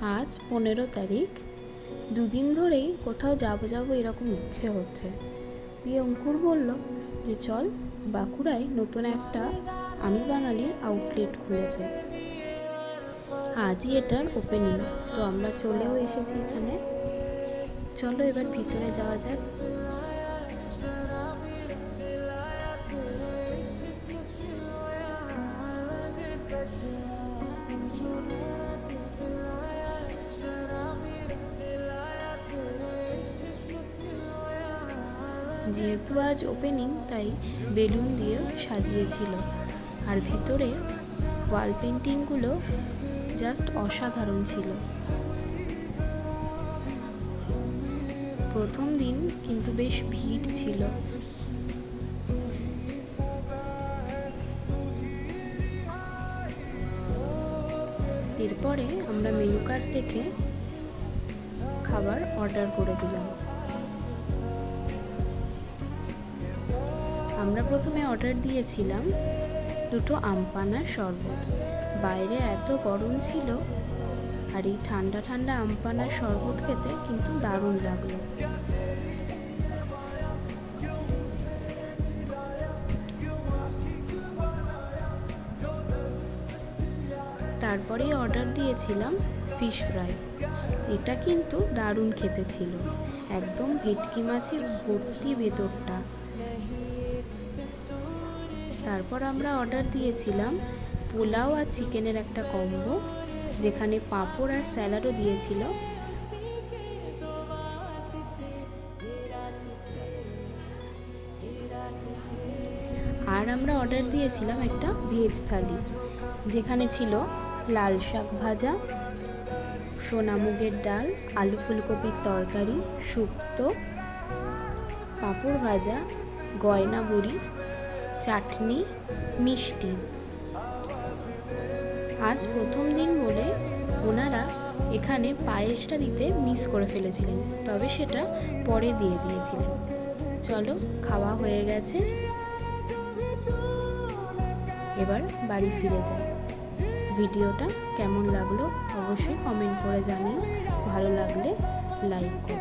আজ পনেরো তারিখ। দুদিন ধরেই কোথাও যাব যাব এরকম ইচ্ছে হচ্ছে। দিয়ে অঙ্কুর বলল যে, চল বাঁকুড়ায় নতুন একটা আমি বাঙালির আউটলেট খুলেছে। আজই এটার ওপেনিং তো আমরা চলেও এসেছি এখানে। চলো এবার ভিতরে যাওয়া যাক। যেহেতু আজ ওপেনিং তাই বেলুন দিয়ে সাজিয়েছিল। আর ভিতরে ওয়াল পেন্টিংগুলো জাস্ট অসাধারণ ছিল। প্রথম দিন কিন্তু বেশ ভিড় ছিল। এরপরে আমরা মেনু কার্ড থেকে খাবার অর্ডার করে দিলাম। আমরা প্রথমে অর্ডার দিয়েছিলাম দুটো আমপানার শরবত। বাইরে এত গরম ছিল আর এই ঠান্ডা ঠান্ডা আমপানার শরবত খেতে কিন্তু দারুণ লাগল। তারপরেই অর্ডার দিয়েছিলাম ফিশ ফ্রাই এটা কিন্তু দারুণ খেতে ছিল। একদম ভেটকি মাছের ভর্তি ভেতরটা। তারপর আমরা অর্ডার দিয়েছিলাম পোলাও আর চিকেনের একটা কম্বো যেখানে পাঁপড় আর স্যালাডও দিয়েছিল। আর আমরা অর্ডার দিয়েছিলাম একটা ভেজ থালি, যেখানে ছিল লাল শাক ভাজা সোনামুগের ডাল, আলু ফুলকপির তরকারি, শুক্তো, পাঁপড় ভাজা, গয়না বড়ি চাটনি, মিষ্টি। আজ প্রথম দিন বলে ওনারা এখানে পায়েসটা দিতে মিস করে ফেলেছিলেন, তবে সেটা পরে দিয়ে দিয়েছিলেন। চলো, খাওয়া হয়ে গেছে। এবার বাড়ি ফিরে যাই। ভিডিওটা কেমন লাগল অবশ্যই কমেন্ট করে জানিও। ভালো লাগলে লাইক করো।